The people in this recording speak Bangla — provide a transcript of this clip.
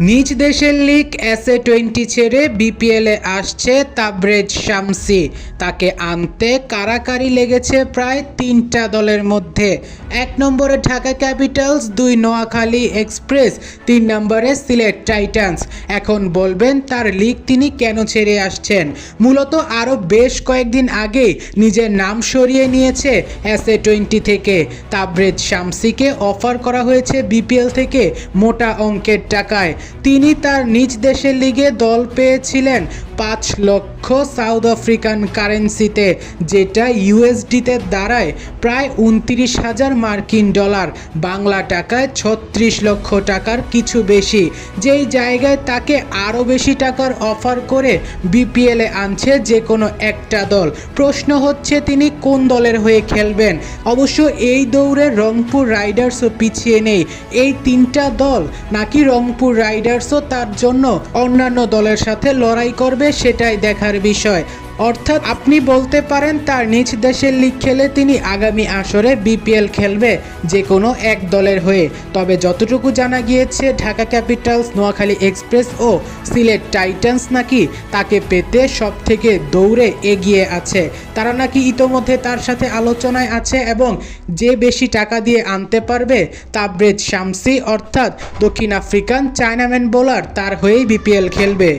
নিজ দেশের লিগ এসএ টোয়েন্টি ছেড়ে বিপিএলে আসছে তাবরেজ শামসি। তাকে আনতে কারাকারি লেগেছে প্রায় তিনটা দলের মধ্যে। এক নম্বরে ঢাকা ক্যাপিটালস, দুই নোয়াখালী এক্সপ্রেস, তিন নম্বরে সিলেট টাইটান্স। এখন বলবেন তার লিগ তিনি কেন ছেড়ে আসছেন? মূলত আরও বেশ কয়েকদিন আগেই নিজের নাম সরিয়ে নিয়েছে এসএ টোয়েন্টি থেকে। তাবরেজ শামসিকে অফার করা হয়েছে বিপিএল থেকে মোটা অঙ্কের টাকায়। তিনি তার নিজ দেশের লিগে দল পেয়েছিলেন। পাঁচ লক্ষ সাউথ আফ্রিকান কারেন্সিতে, যেটা ইউএসডিতে দাঁড়ায় প্রায় উনত্রিশ হাজার মার্কিন ডলার। বাংলা টাকায় ছত্রিশ লক্ষ টাকার কিছু বেশি। যেই জায়গায় তাকে আরও বেশি টাকার অফার করে বিপিএলে আনছে যে কোনো একটা দল। প্রশ্ন হচ্ছে তিনি কোন দলের হয়ে খেলবেন? অবশ্য এই দৌড়ে রংপুর রাইডার্সও পিছিয়ে নেই। এই তিনটা দল নাকি রংপুর রাইডার্সও তার জন্য অন্যান্য দলের সাথে লড়াই করবে সেটাই দেখার বিষয়। অর্থাৎ আপনি বলতে পারেন তার নিজ দেশের লিগ খেলে তিনি আগামী আসরে বিপিএল খেলবে যে কোনো এক দলের হয়ে। তবে যতটুকু জানা গিয়েছে, ঢাকা ক্যাপিটালস, নোয়াখালী এক্সপ্রেস ও সিলেট টাইটান্স নাকি তাকে পেতে সব থেকে দৌড়ে এগিয়ে আছে। তারা নাকি ইতোমধ্যে তার সাথে আলোচনায় আছে এবং যে বেশি টাকা দিয়ে আনতে পারবে তাবরেজ শামসি, অর্থাৎ দক্ষিণ আফ্রিকান চায়নাম্যান বোলার তার হয়েই বিপিএল খেলবে।